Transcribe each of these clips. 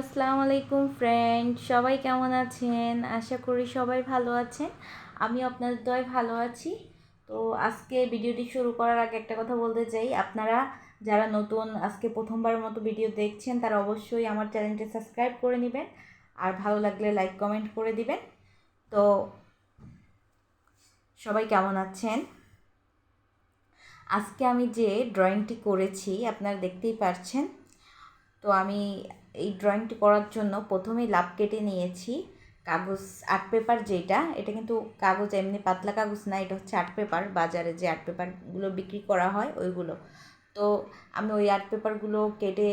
আসসালামু আলাইকুম ফ্রেন্ড সবাই কেমন আছেন? আশা করি সবাই ভালো আছেন। আমি আপনাদের দয় ভালো আছি। তো আজকে ভিডিওটি শুরু করার আগে একটা কথা বলতে চাই। আপনারা যারা নতুন, আজকে প্রথমবারের মতো ভিডিও দেখছেন, তারা অবশ্যই আমার চ্যানেলটি সাবস্ক্রাইব করে নেবেন। আর ভালো লাগলে লাইক কমেন্ট করে দিবেন। তো সবাই কেমন আছেন? আজকে আমি যে ড্রয়িংটি করেছি, আপনারা দেখতেই পারছেন। তো আমি এই ড্রয়িংটি করার জন্য প্রথমেই লাভ কেটে নিয়েছি। কাগজ আর্ট পেপার যেটা, এটা কিন্তু কাগজ এমনি পাতলা কাগজ না, এটা হচ্ছে আর্ট পেপার বাজারে যে আর্ট পেপারগুলো বিক্রি করা হয় ওইগুলো। তো আমি ওই আর্ট পেপারগুলো কেটে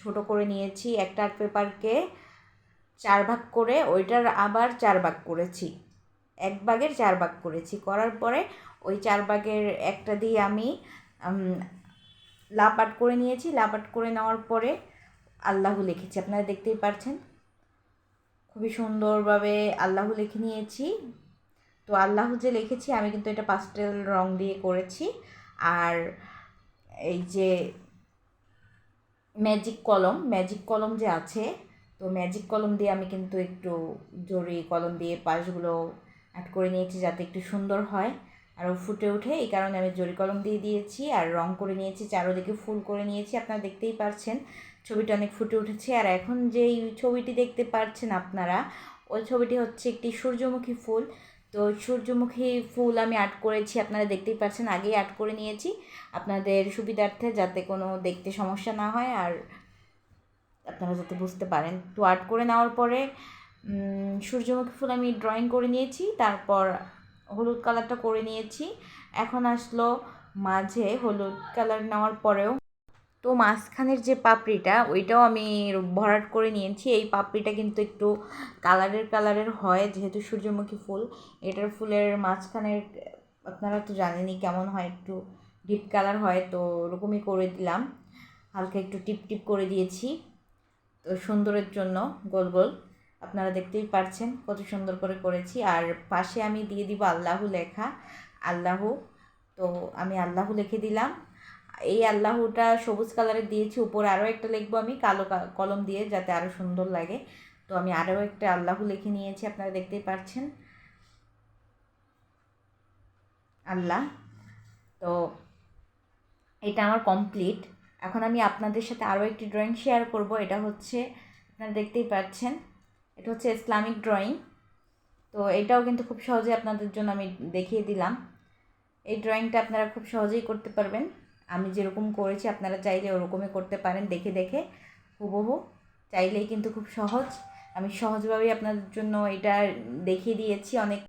ছোট করে নিয়েছি, একটা আর্ট পেপারকে চার ভাগ করে, ওইটার আবার চার ভাগ করেছি। এক ভাগের চার ভাগ করেছি। করার পরে ওই চার ভাগের একটা দিয়ে আমি লাভ আর্ট করে নিয়েছি। লাভ আর্ট করে নেওয়ার পরে আল্লাহ লিখেছি। আপনারা দেখতেই পারছেন। খুবই সুন্দরভাবে আল্লাহ লিখে নিয়েছি। তো আল্লাহ যে লিখেছি, আমি কিন্তু এটা পাস্টেল রং দিয়ে করেছি। আর এই যে ম্যাজিক কলম ম্যাজিক কলম যে আছে, তো ম্যাজিক কলম দিয়ে আমি কিন্তু একটু জরি কলম দিয়ে পাশগুলো অ্যাড করে নিয়েছি যাতে একটু সুন্দর হয়। আরও ফুটে ওঠে, এই কারণে আমি জরি কলম দিয়ে দিয়েছি আর রং করে নিয়েছি, চারোদিকে ফুল করে নিয়েছি, আপনারা দেখতেই পারছেন। ছবিটা অনেক ফুটে উঠেছে আর এখন যেই ছবিটি দেখতে পারছেন আপনারা, ওই ছবিটি হচ্ছে একটি সূর্যমুখী ফুল। তো সূর্যমুখী ফুল আমি আর্ট করেছি, আপনারা দেখতেই পাচ্ছেন আগেই আর্ট করে নিয়েছি। আপনাদের সুবিধার্থে যাতে কোনো দেখতে সমস্যা না হয় আর আপনারা যাতে বুঝতে পারেন। তো আর্ট করে নেওয়ার পরে সূর্যমুখী ফুল আমি ড্রয়িং করে নিয়েছি, তারপর হলুদ কালারটা করে নিয়েছি। এখন আসলো মাঝে হলুদ কালার নেওয়ার পরেও। তো মাঝখানের যে পাপড়িটা, ওইটাও আমি ভরাট করে নিয়েছি। এই পাপড়িটা কিন্তু একটু কালারের কালারের হয়, যেহেতু সূর্যমুখী ফুল। এটার ফুলের মাঝখানের, আপনারা তো জানেনই কেমন হয়, একটু ডিপ কালার হয়, তো ওরকমই করে দিলাম। হালকা একটু টিপ টিপ করে দিয়েছি। তো সুন্দরের জন্য গোল গোল। আপনারা দেখতেই পারছেন কত সুন্দর করে করেছি। আর পাশে আমি দিয়ে দিব আল্লাহু লেখা। আল্লাহু, তো আমি আল্লাহু লিখে দিলাম। এই আল্লাহটা সবুজ কালারের দিয়েছি, উপরে আরও একটা লিখব আমি, কালো কলম দিয়ে যাতে আরও সুন্দর লাগে। তো আমি আরও একটা আল্লাহু লিখে নিয়েছি, আপনারা দেখতেই পাচ্ছেন আল্লাহ, তো এটা আমার কমপ্লিট। এখন আমি আপনাদের সাথে আরও একটি ড্রয়িং শেয়ার করব, এটা হচ্ছে, আপনারা দেখতেই পাচ্ছেন এটা হচ্ছে ইসলামিক ড্রয়িং তো এটাও কিন্তু খুব সহজে আপনাদের জন্য আমি দেখিয়ে দিলাম। এই ড্রয়িংটা আপনারা খুব সহজেই করতে পারবেন। আমি যেরকম করেছি, আপনারা চাইলে ওরকমই করতে পারেন দেখে দেখে, হুবহু। চাইলেই কিন্তু খুব সহজ। আমি সহজভাবেই আপনাদের জন্য এটা দেখিয়ে দিয়েছি অনেক